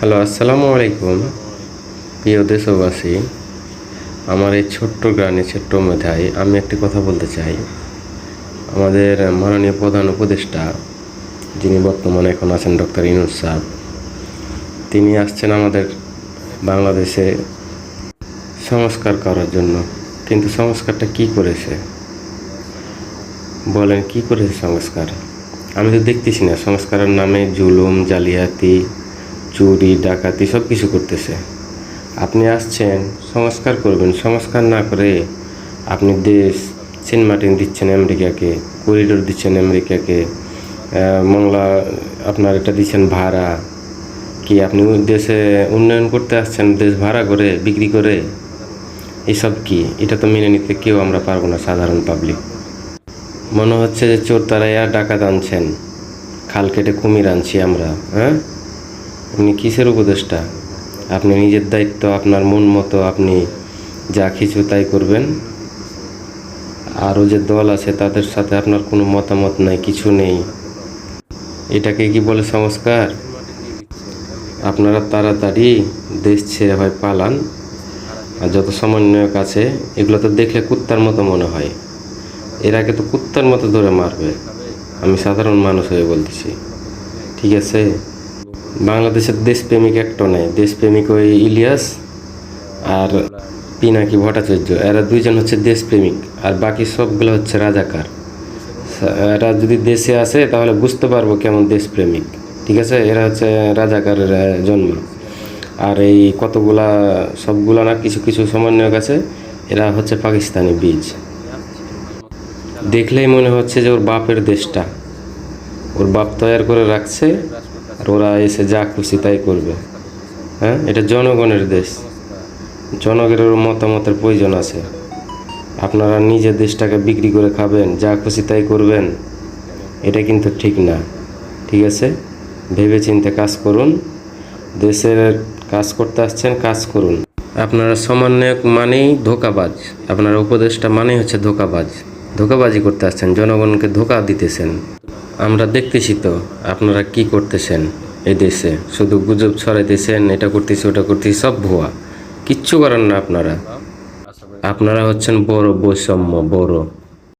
Hello, আসসালামু আলাইকুম। প্রিয় দেশবাসী, আমার এই ছোট্ট গ্রামে, ছোট্ট মেধায় আমি একটি কথা বলতে চাই। আমাদের মাননীয় প্রধান উপদেষ্টা, যিনি বর্তমানে এখন আছেন ডক্টর ইনুস সাহ তিনি আসছেন আমাদের বাংলাদেশে সংস্কার করার জন্য। কিন্তু সংস্কারটা কি করেছে? বলেন, কি করেছে সংস্কার? আমি তো দেখতেছি না, সংস্কারের নামে জুলুম, জালিয়াতি চুরি, ডাকাতি সব কিছু করতেছে। আপনি আসছেন, সংস্কার করবেন, সংস্কার না করে আপনি দেশ, সেন্ট দিচ্ছেন আমেরিকাকে, করিডোর দিচ্ছেন আমেরিকাকে মংলা আপনার এটা দিচ্ছেন ভাড়া। কি আপনি দেশে উন্নয়ন করতে আসছেন, দেশ ভাড়া করে, বিক্রি করে? এসব কি? এটা তো মেনে নিতে কেউ আমরা পারব না সাধারণ পাবলিক মনে হচ্ছে যে চোর তারাইয়া ডাকাত আনছেন। খাল কেটে কুমির আনছি আমরা হ্যাঁ? আপনি কিসের উপদেষ্টা? আপনি নিজের দায়িত্ব, আপনার মন মতো আপনি যা কিছু তাই করবেন। আরও যে দল আছে, তাদের সাথে আপনার কোনো মতামত নাই, কিছু নেই। এটাকে কি বলে সংস্কার? আপনারা তাড়াতাড়ি দেশ ছেড়ে হয় পালান। আর যত সমন্বয়ক আছে, এগুলো তো দেখলে কুত্তার মতো মনে হয়। এর আগে তো কুত্তার মতো ধরে মারবে। আমি সাধারণ মানুষ হয়ে বলতেছি। ঠিক আছে? বাংলাদেশের দেশপ্রেমিক একটা নেই। দেশপ্রেমিক ওই ইলিয়াস আর পিনাকি ভট্টাচার্য। এরা দুইজন হচ্ছে দেশপ্রেমিক আর বাকি সবগুলো হচ্ছে রাজাকার। এরা যদি দেশে আসে তাহলে বুঝতে পারব কেমন দেশপ্রেমিক। ঠিক আছে? এরা হচ্ছে রাজাকারের জন্ম। আর এই কতগুলা, সবগুলা না কিছু কিছু সমন্বয়ক আছে, এরা হচ্ছে পাকিস্তানি বীজ। দেখলেই মনে হচ্ছে যে ওর বাপের দেশটা। ওর বাপ তৈরি করে রাখছে। ওরা এসে যা খুশি তাই করবে। হ্যাঁ? এটা জনগণের দেশ। জনগণের মতামতের প্রয়োজন আছে। আপনারা নিজের দেশটাকে বিক্রি করে খাবেন, যা খুশি তাই করবেন, এটা কিন্তু ঠিক না। ঠিক আছে? ভেবে চিন্তে কাজ করুন। দেশের কাজ করতে আসছেন, কাজ করুন। আপনারা সমন্বয়ক মানেই ধোকাবাজ। আপনার উপদেশটা মানেই হচ্ছে ধোকাবাজ। ধোকাবাজি করতে আসছেন, জনগণকে ধোকা দিতেছেন। আমরা দেখতেছি তো আপনারা কি করতেছেন। এই দেশে। শুধু গুজব ছড়াইতেছেন এটা করতেছি, ওটা করতেছি, সব ভুয়া। কিচ্ছু করেন না আপনারা। আপনারা হচ্ছেন বড় বৈষম্য, বড়।